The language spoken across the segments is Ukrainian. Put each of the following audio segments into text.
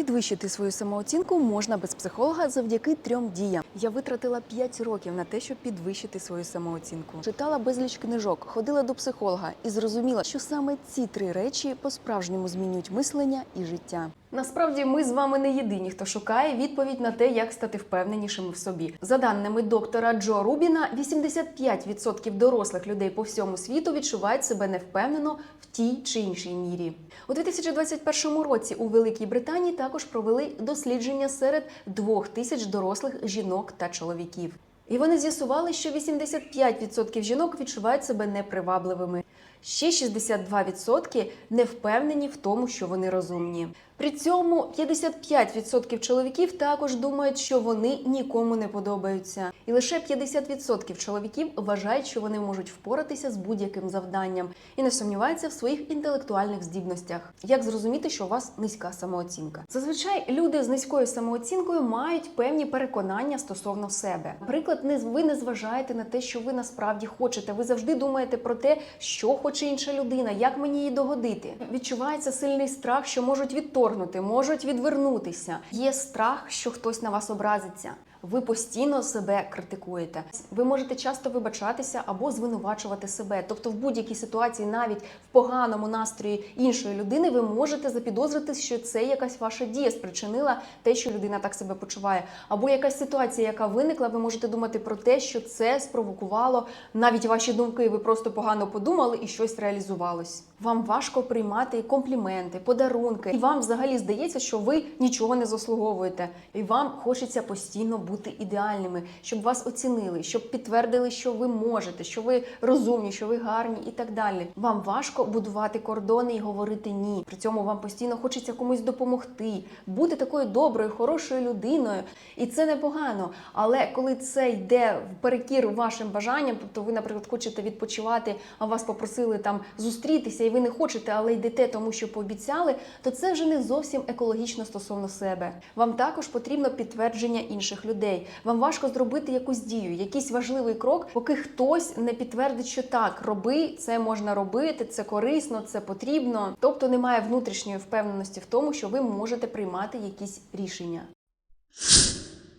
Підвищити свою самооцінку можна без психолога завдяки трьом діям. Я витратила 5 років на те, щоб підвищити свою самооцінку. Читала безліч книжок, ходила до психолога і зрозуміла, що саме ці три речі по-справжньому змінюють мислення і життя. Насправді ми з вами не єдині, хто шукає відповідь на те, як стати впевненішими в собі. За даними доктора Джо Рубіна, 85% дорослих людей по всьому світу відчувають себе невпевнено в тій чи іншій мірі. У 2021 році у Великій Британії також провели дослідження серед двох тисяч дорослих жінок та чоловіків. І вони з'ясували, що 85% жінок відчувають себе непривабливими. Ще 62% не впевнені в тому, що вони розумні. При цьому 55% чоловіків також думають, що вони нікому не подобаються, і лише 50% чоловіків вважають, що вони можуть впоратися з будь-яким завданням і не сумніваються в своїх інтелектуальних здібностях. Як зрозуміти, що у вас низька самооцінка? Зазвичай люди з низькою самооцінкою мають певні переконання стосовно себе. Наприклад, ви не зважаєте на те, що ви насправді хочете. Ви завжди думаєте про те, що хоче інша людина, як мені її догодити. Відчувається сильний страх, що можуть відторгнути, можуть відвернутися. Є страх, що хтось на вас образиться. Ви постійно себе критикуєте. Ви можете часто вибачатися або звинувачувати себе. Тобто, в будь-якій ситуації, навіть в поганому настрої іншої людини, ви можете запідозрити, що це якась ваша дія спричинила те, що людина так себе почуває, або якась ситуація, яка виникла, ви можете думати про те, що це спровокувало навіть ваші думки. Ви просто погано подумали і щось реалізувалось. Вам важко приймати компліменти, подарунки, і вам взагалі здається, що ви нічого не заслуговуєте, і вам хочеться постійно бути ідеальними, щоб вас оцінили, щоб підтвердили, що ви можете, що ви розумні, що ви гарні і так далі. Вам важко будувати кордони і говорити ні. При цьому вам постійно хочеться комусь допомогти, бути такою доброю, хорошою людиною, і це непогано. Але коли це йде в перекір вашим бажанням, тобто ви, наприклад, хочете відпочивати, а вас попросили там зустрітися, і ви не хочете, але йдете, тому що пообіцяли, то це вже не зовсім екологічно стосовно себе. Вам також потрібно підтвердження інших людей. Вам важко зробити якусь дію, якийсь важливий крок, поки хтось не підтвердить, що так, роби, це можна робити, це корисно, це потрібно. Тобто немає внутрішньої впевненості в тому, що ви можете приймати якісь рішення.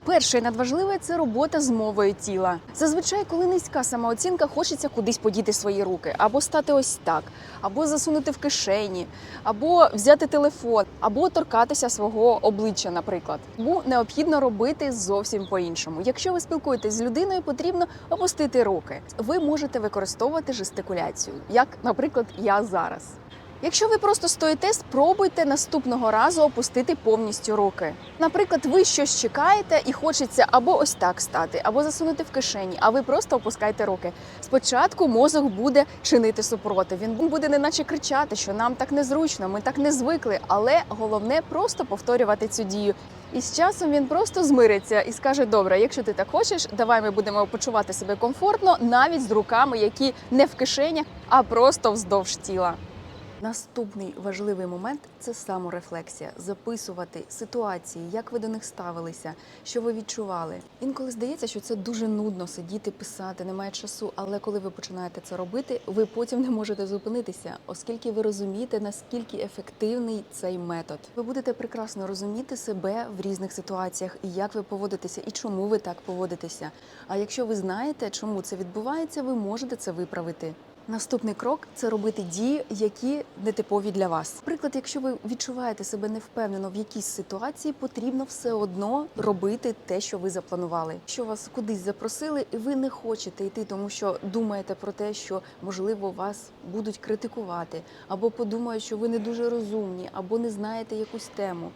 Перше і надважливе це робота з мовою тіла. Зазвичай, коли низька самооцінка, хочеться кудись подіти свої руки, або стати ось так, або засунути в кишені, або взяти телефон, або торкатися свого обличчя, наприклад. Тому необхідно робити зовсім по-іншому. Якщо ви спілкуєтесь з людиною, потрібно опустити руки. Ви можете використовувати жестикуляцію, як, наприклад, я зараз. Якщо ви просто стоїте, спробуйте наступного разу опустити повністю руки. Наприклад, ви щось чекаєте і хочеться або ось так стати, або засунути в кишені, а ви просто опускайте руки. Спочатку мозок буде чинити супротив. Він буде неначе кричати, що нам так незручно, ми так не звикли. Але головне просто повторювати цю дію. І з часом він просто змириться і скаже: Добре, якщо ти так хочеш, давай ми будемо почувати себе комфортно, навіть з руками, які не в кишенях, а просто вздовж тіла. Наступний важливий момент це саморефлексія, записувати ситуації, як ви до них ставилися, що ви відчували. Інколи здається, що це дуже нудно сидіти, писати, немає часу. Але коли ви починаєте це робити, ви потім не можете зупинитися, оскільки ви розумієте, наскільки ефективний цей метод. Ви будете прекрасно розуміти себе в різних ситуаціях і як ви поводитеся, і чому ви так поводитеся. А якщо ви знаєте, чому це відбувається, ви можете це виправити. Наступний крок це робити дії, які нетипові для вас. Наприклад, якщо ви відчуваєте себе невпевнено в якійсь ситуації, потрібно все одно робити те, що ви запланували. Що вас кудись запросили, і ви не хочете йти, тому що думаєте про те, що можливо вас будуть критикувати, або подумають, що ви не дуже розумні, або не знаєте якусь тему.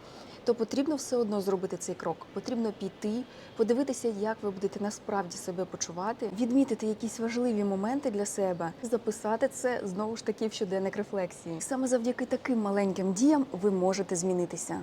То потрібно все одно зробити цей крок. Потрібно піти, подивитися, як ви будете насправді себе почувати, відмітити якісь важливі моменти для себе, записати це знову ж таки в щоденник рефлексії. Саме завдяки таким маленьким діям ви можете змінитися.